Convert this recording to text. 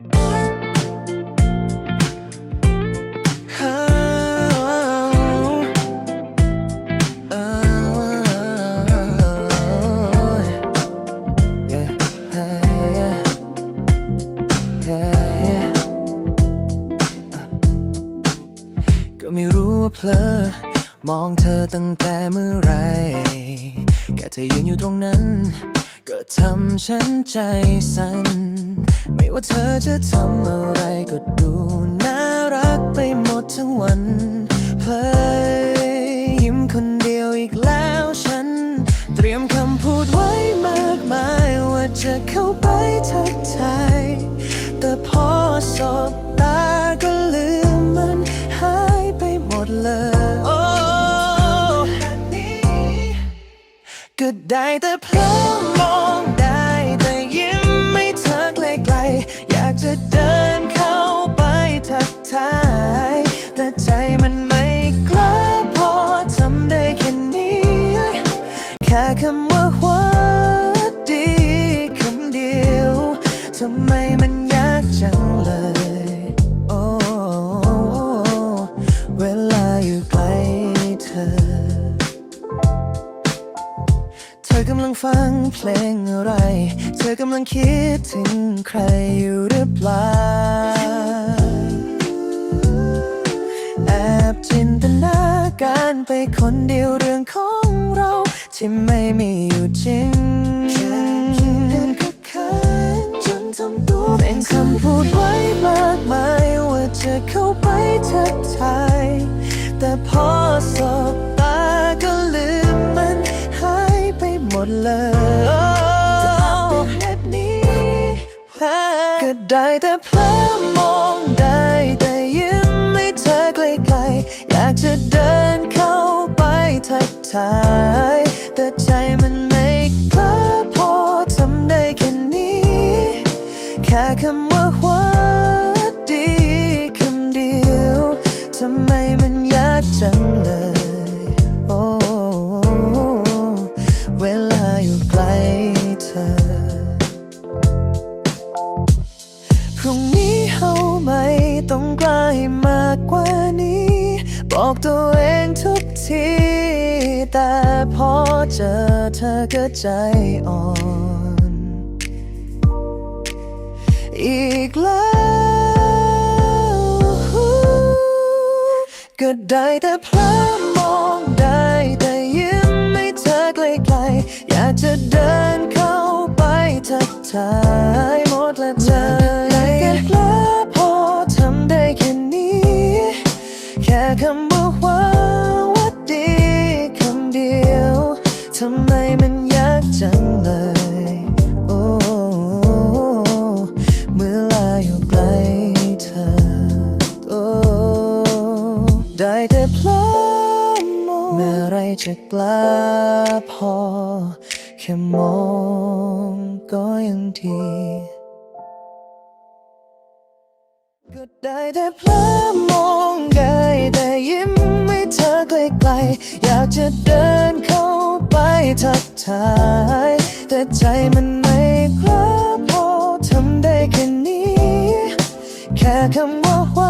ก็ไม่รู้ว่าเพลอมองเธอตั้งแต่เมื่อไร แค่เธอยืนอยู่ตรงนั้น ก็ทำฉันใจสั่น ว่าเธอจะทำอะไรก็ดูน่ารักไปหมดทั้งวันเพลยิ้มคนเดียวอีกแล้วฉัน เตรียมคำพูดไว้มากมายว่าจะเข้าไปทักทายแต่พอสบตาก็ลืมมันหายไปหมดเลยโอ้ก็ได้แต่เพลอ ค่คำว่าหวัดดีคำเดียวทำไมมันยากจังเลยโอ้เวลาอยู่ใกล้เธอ เธอกำลังฟังเพลงอะไร เธอกำลังคิดถึงใครอยู่หรือเปล่าแอบจินตนาการไปคนเดียวเรื่องของ ที่ไม่มีอยู่จริงแค่คิดก็เขินจนทำตัวเป็นคำพูดไว้มากมายว่าจะเข้าไปทักทายแต่พอสบตาก็ลืมมันหายไปหมดเลยแบบนี้ก็ได้แต่เพลอมองได้ แต่ยิ้มให้เธอไกลๆอยากจะเดินเข้าไปทักทาย บอกตัวเองทุกที แต่พอเจอเธอก็ใจอ่อน อีกแล้ว ก็ได้แต่เพลอมองได้แต่ยิ้มให้เธอไกลๆอยากจะเดินเข้าไปทักทาย ทำไมมันยากจังเลย โอ้เมื่อลาอยู่ใกล้เธอ โอ้ได้แต่เพลอมองเมื่อไรจะกล้าพอ แค่มองก็ยังดีก็ได้แต่เพลอมองกายแต่ยิ้มให้เธอไกลๆอยากจะเดินเข้า ทักทาย แต่ใจมันไม่กล้าพอทำได้แค่นี้ แค่คำว่าวัดดีคำเดียวทำไมมันยา